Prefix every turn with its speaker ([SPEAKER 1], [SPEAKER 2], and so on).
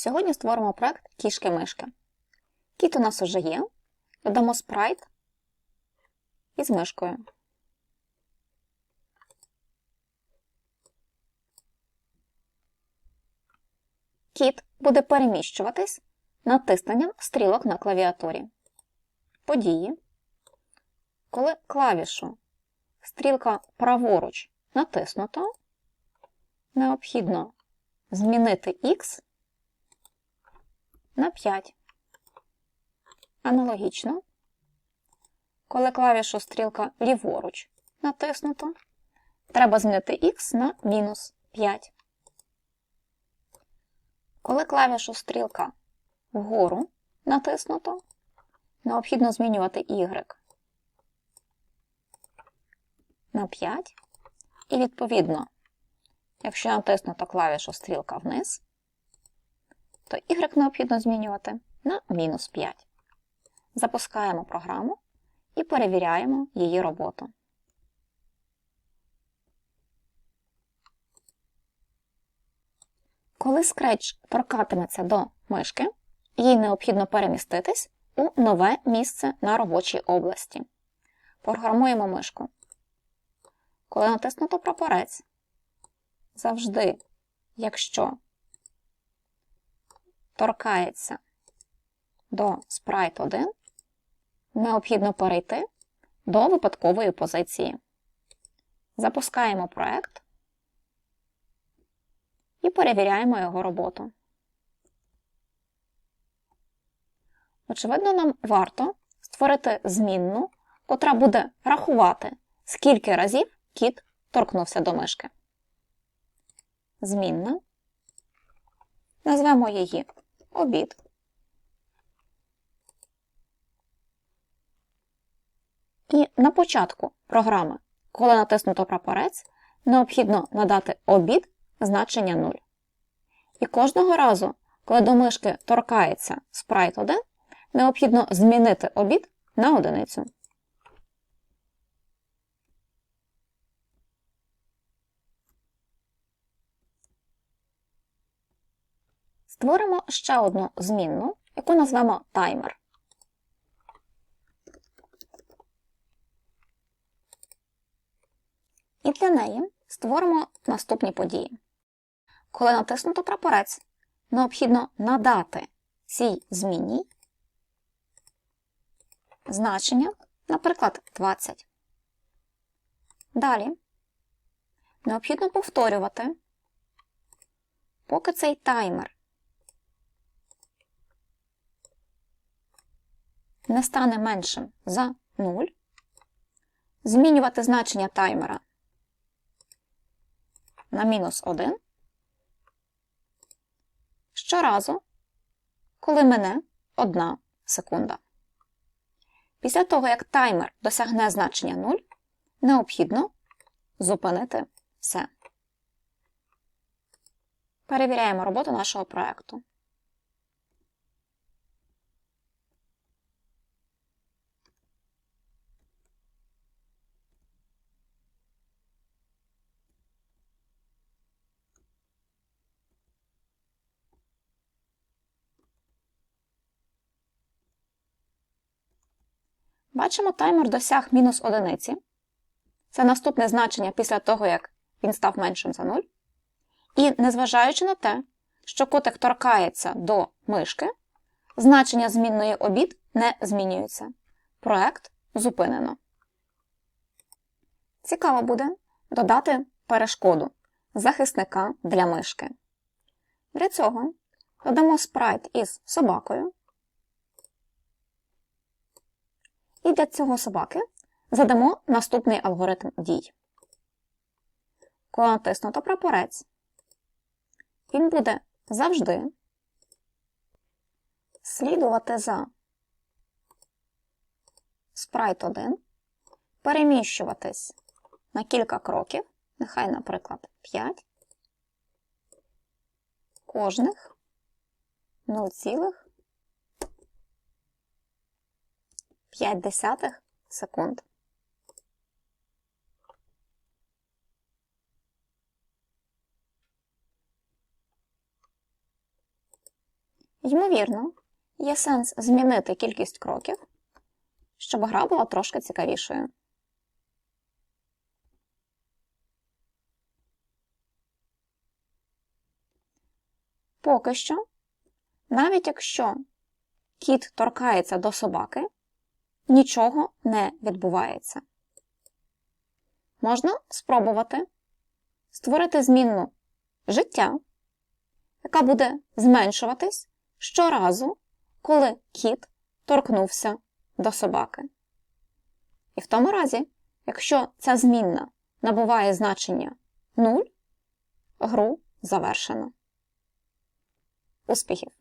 [SPEAKER 1] Сьогодні створимо проект кішки-мишки. Кіт у нас уже є. Додамо спрайт із мишкою. Кіт буде переміщуватись натисненням стрілок на клавіатурі. Події. Коли клавішу стрілка праворуч натиснуто, необхідно змінити X на 5. Аналогічно, коли клавішу стрілка ліворуч натиснуто, треба змінити X на мінус 5. Коли клавішу стрілка вгору натиснуто, необхідно змінювати Y на 5. І відповідно, якщо натиснуто клавішу стрілка вниз, то Y необхідно змінювати на мінус 5. Запускаємо програму і перевіряємо її роботу. Коли Scratch торкатиметься до мишки, їй необхідно переміститись у нове місце на робочій області. Програмуємо мишку. Коли натиснуто прапорець, завжди, якщо торкається до Sprite 1, необхідно перейти до випадкової позиції. Запускаємо проект і перевіряємо його роботу. Очевидно, нам варто створити змінну, котра буде рахувати, скільки разів кіт торкнувся до мишки. Змінна. Назвемо її обід. І на початку програми, коли натиснуто прапорець, необхідно надати обід значення 0. І кожного разу, коли до мишки торкається спрайт 1, необхідно змінити обід на одиницю. Створимо ще одну змінну, яку назвемо таймер. І для неї створимо наступні події. Коли натиснуто прапорець, необхідно надати цій змінній значення, наприклад, 20. Далі необхідно повторювати, поки цей таймер не стане меншим за 0, змінювати значення таймера на мінус 1 щоразу, коли мине 1 секунда. Після того, як таймер досягне значення 0, необхідно зупинити все. Перевіряємо роботу нашого проєкту. Бачимо, таймер досяг мінус одиниці. Це наступне значення після того, як він став меншим за 0. І незважаючи на те, що котик торкається до мишки, значення змінної обід не змінюється. Проект зупинено. Цікаво буде додати перешкоду захисника для мишки. Для цього додамо спрайт із собакою. І для цього собаки задамо наступний алгоритм дій. Коли натиснуто прапорець, він буде завжди слідувати за спрайт 1, переміщуватись на кілька кроків, нехай, наприклад, 5, кожних 0,5 секунд. Ймовірно, є сенс змінити кількість кроків, щоб гра була трошки цікавішою. Поки що, навіть якщо кіт торкається до собаки, нічого не відбувається. Можна спробувати створити змінну життя, яка буде зменшуватись щоразу, коли кіт торкнувся до собаки. І в тому разі, якщо ця змінна набуває значення 0, гру завершено. Успіхів!